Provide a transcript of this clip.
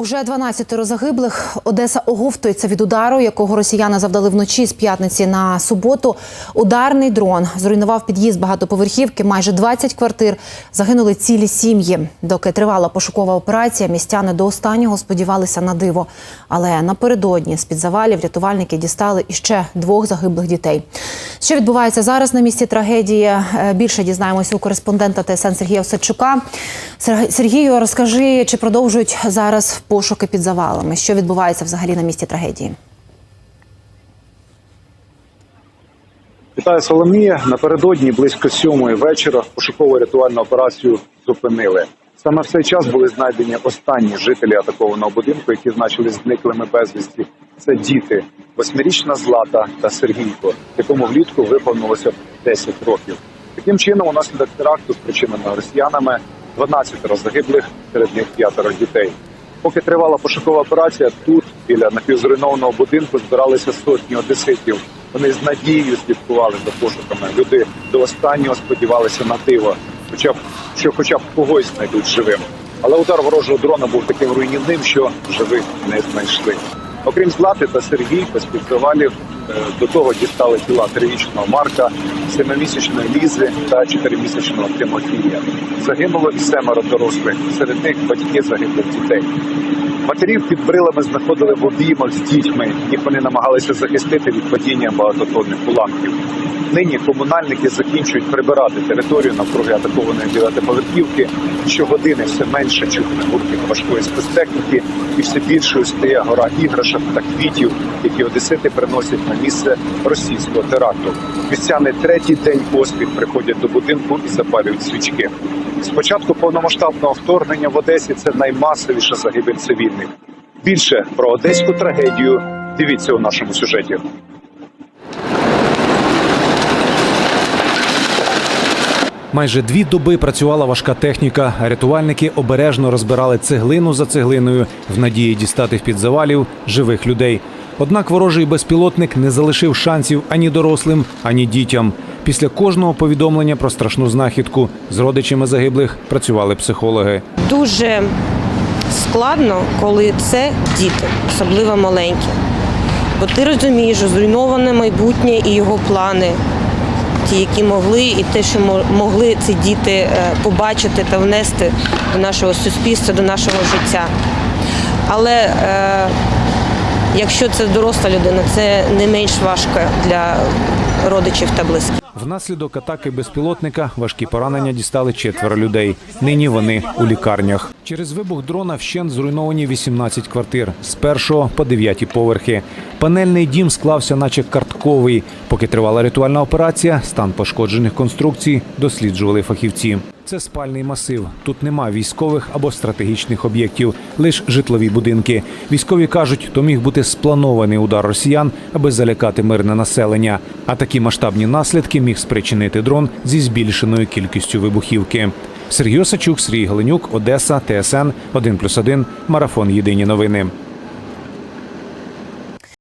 Уже 12 загиблих. Одеса оговтується від удару, якого росіяни завдали вночі з п'ятниці на суботу. Ударний дрон зруйнував під'їзд багатоповерхівки, майже 20 квартир. Загинули цілі сім'ї. Доки тривала пошукова операція, містяни до останнього сподівалися на диво. Але напередодні з під завалів рятувальники дістали іще двох загиблих дітей. Що відбувається зараз на місці трагедії? Е, Більше дізнаємося у кореспондента ТСН Сергія Осадчука. Сергію, розкажи, чи продовжують зараз пошуки під завалами? Що відбувається взагалі на місці трагедії? Вітаю Соломія. Напередодні близько сьомої вечора пошукову рятувальну операцію зупинили. Саме в цей час були знайдені останні жителі атакованого будинку, які значили зниклими безвісті. Це діти, восьмирічна Злата та Сергійко, якому влітку виповнилося 10 років. Таким чином, унаслідок теракту, спричиненого росіянами, 12 загиблих, серед них п'ятеро дітей. Поки тривала пошукова операція, тут біля напівзруйнованого будинку збиралися сотні одеситів. Вони з надією слідкували за пошуками. Люди до останнього сподівалися на диво, хоча б що, хоча б когось знайдуть живим. Але удар ворожого дрона був таким руйнівним, що живих не знайшли. Окрім Злати та Сергій, без підзавалів е, до того дістали тіла трирічного Марка, семимісячної Лізи та чотиримісячного Тимофія. Загинуло і семеро дорослих. Серед них батьки загиблих дітей. Матерів під брилами знаходили в обіймах з дітьми. Їх вони намагалися захистити від падіння багатотонних уламків. Нині комунальники закінчують прибирати територію навкруги атакованої дев'ятиповерхівки. Щогодини все менше чутно гурків важкої спецтехніки, і все більшою стає гора іграшок та квітів, які одесити приносять на місце російського теракту. Містяни третій день поспіль приходять до будинку і запалюють свічки. З початку повномасштабного вторгнення в Одесі це наймасовіша загибель цивільних. Більше про одеську трагедію дивіться у нашому сюжеті. Майже дві доби працювала важка техніка. Рятувальники обережно розбирали цеглину за цеглиною в надії дістати з під завалів живих людей. Однак ворожий безпілотник не залишив шансів ані дорослим, ані дітям. Після кожного повідомлення про страшну знахідку з родичами загиблих працювали психологи. дуже складно, коли це діти, особливо маленькі. Бо ти розумієш, що зруйноване майбутнє і його плани, ті, які могли, і те, що могли ці діти е, побачити та внести до нашого суспільства, до нашого життя. Але е, якщо це доросла людина, це не менш важко для родичів та близьких. Внаслідок атаки безпілотника важкі поранення дістали четверо людей. Нині вони у лікарнях. Через вибух дрона вщент зруйновані 18 квартир з першого по дев'яті поверхи. Панельний дім склався, наче картковий. Поки тривала ритуальна операція, стан пошкоджених конструкцій досліджували фахівці. Це спальний масив. Тут нема військових або стратегічних об'єктів, лише житлові будинки. Військові кажуть, то міг бути спланований удар росіян, аби залякати мирне населення. А такі масштабні наслідки міг спричинити дрон зі збільшеною кількістю вибухівки. Сергій Осачук, Сергій Галенюк, Одеса, ТСН 1+,1, Марафон Єдині новини.